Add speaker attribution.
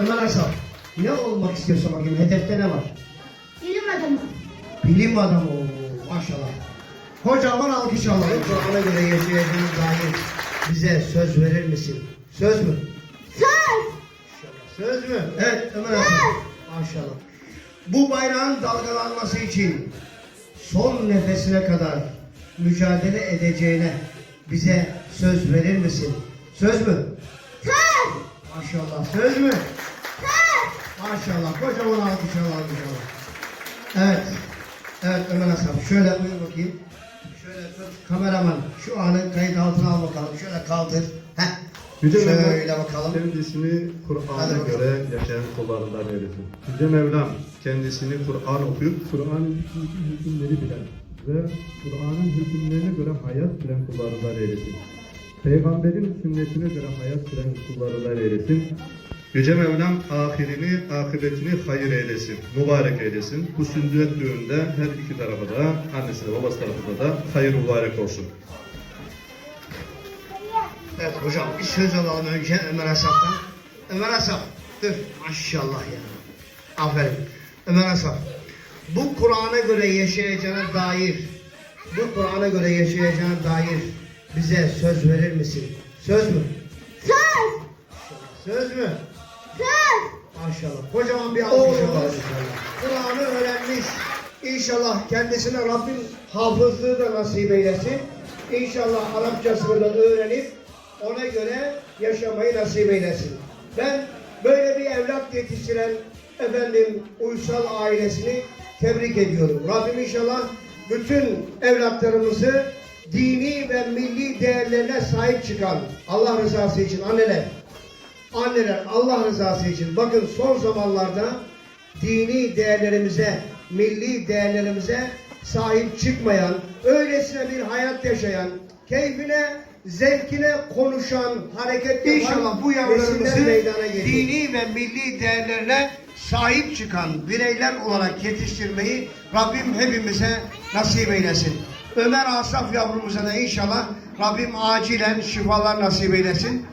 Speaker 1: Ömer Asaf. Ne olmak istiyorsun bakayım? Hedefte ne var?
Speaker 2: Bilim adamı.
Speaker 1: Bilim adamı. Oo, Maşallah. Kocaman alkış alalım. Kur'an'a göre yaşayacağınız dair bize söz verir misin? Söz mü?
Speaker 2: Söz.
Speaker 1: Söz mü? Evet Ömer Asaf. Maşallah. Bu bayrağın dalgalanması için son nefesine kadar mücadele edeceğine bize söz verir misin? Söz mü? Maşallah. Söz mü?
Speaker 2: Söz.
Speaker 1: Maşallah. Kocaman alkış alalım inşallah. Evet. Evet Ömer Hasan. Şöyle buyur bakayım. Şöyle tut. Kameraman. Şu anı kayıt altına al bakalım. Şöyle kaldır. Heh.
Speaker 3: Yüce
Speaker 1: Şöyle
Speaker 3: Mevlam
Speaker 1: bakalım.
Speaker 3: kendisini Kur'an'a göre yaşayan kullarından eylesin. Yüce Mevlam kendisini Kur'an okuyup Kur'an'ın hükümleri bilen ve Kur'an'ın hükümlerine göre hayat süren kullarından eylesin. Peygamberin sünnetine göre hayat süren kullarından eylesin. Yüce Mevlam ahirini, akıbetini hayır eylesin, mübarek eylesin. Bu sünnet düğünde her iki tarafa da, annesine babası tarafında da hayır mübarek olsun.
Speaker 1: Evet hocam bir söz alalım önce Ömer Asaf'tan. Ömer Asaf. Dur. Maşallah ya. Aferin. Ömer Asaf. Bu Kur'an'a göre yaşayacağına dair bu Kur'an'a göre yaşayacağına dair bize söz verir misin? Söz mü?
Speaker 2: Söz.
Speaker 1: Söz mü?
Speaker 2: Söz.
Speaker 1: Maşallah. Kocaman bir alkış alalım. Kur'an'ı öğrenmiş. İnşallah kendisine Rabbim hafızlığı da nasip eylesin. İnşallah Arapçasını da öğrenip ona göre yaşamayı nasip eylesin. Ben böyle bir evlat yetiştiren efendim Uysal ailesini tebrik ediyorum. Rabbim inşallah bütün evlatlarımızı dini ve milli değerlerine sahip çıkan Allah rızası için anneler Anneler Allah rızası için bakın son zamanlarda dini değerlerimize, milli değerlerimize sahip çıkmayan, öylesine bir hayat yaşayan, keyfine, zevkine konuşan, hareket
Speaker 4: İnşallah bu yavrularımızı dini ve milli değerlerine
Speaker 1: sahip çıkan bireyler olarak yetiştirmeyi Rabbim hepimize nasip eylesin. Ömer Asaf yavrumuza da inşallah Rabbim acilen şifalar nasip eylesin.